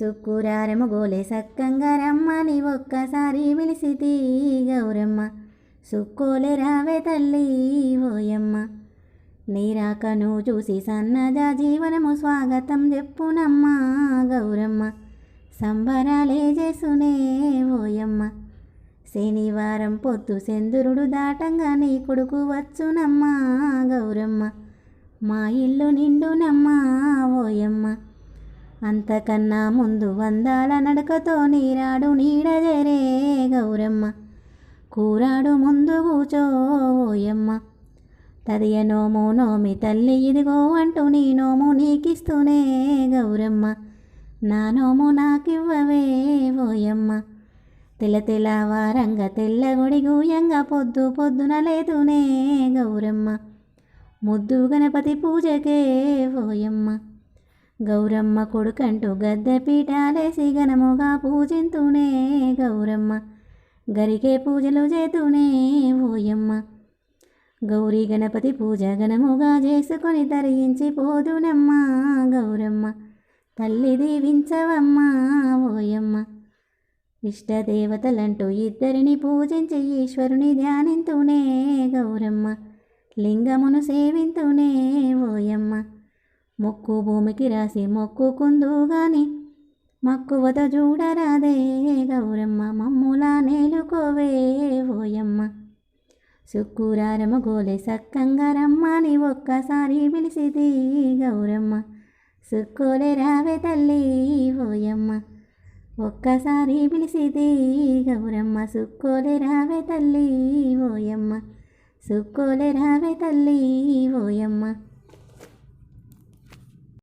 సుక్కురారము గోలే సక్కంగా రమ్మని ఒక్కసారి పిలిసితి గౌరమ్మ. సుక్కోలే రావే తల్లి ఓయమ్మ. నీరాకను చూసి సన్నజ జీవనము స్వాగతం చెప్పునమ్మా గౌరమ్మ. సంబరాలే చేసునే ఓయమ్మ. శనివారం పొత్తు సెందురుడు దాటంగా నీ కొడుకు వచ్చునమ్మా గౌరమ్మ. మా ఇల్లు నిండునమ్మా ఓయమ్మ. అంతకన్నా ముందు వందాల నడకతో నీరాడు నీడజరే గౌరమ్మ. కూరాడు ముందు కూచోయమ్మ తదియ నోము నోమి తల్లి ఇదిగో అంటూ నీ నోము నీకిస్తూనే గౌరమ్మ. నా నోము నాకివ్వవే ఓయమ్మ. తెల తెల్ల వారంగ తెల్లగొడి గూయంగా పొద్దు పొద్దున లేదునే గౌరమ్మ. ముద్దు గణపతి పూజకే ఓయమ్మ. గౌరమ్మ కొడుకంటూ గద్దె పీఠాలేసి ఘనముగా పూజింతూనే గౌరమ్మ. గరికే పూజలు చేతూనే ఓయమ్మ. గౌరీ గణపతి పూజ ఘనముగా చేసుకొని తరించి పోదునమ్మా గౌరమ్మ. తల్లి దీవించవమ్మా ఓయమ్మ. ఇష్టదేవతలంటూ ఇద్దరిని పూజించి ఈశ్వరుని ధ్యానింతూనే గౌరమ్మ. లింగమును సేవింతూనే ఓయమ్మ. మొక్కు భూమికి రాసి మొక్కుకుందుగాని మక్కువత చూడరాదే గౌరమ్మ మమ్ములా నేలుకోవే ఓయమ్మ. సుక్కురారము గోలే సక్కంగా రమ్మని ఒక్కసారి పిలిసిది గౌరమ్మ. సుక్కోలే రావే తల్లి ఓయమ్మ. ఒక్కసారి పిలిసిది గౌరమ్మ సుక్కోలే రావే తల్లి ఓయమ్మ. సుక్కోలే రావే తల్లి ఓయమ్మ.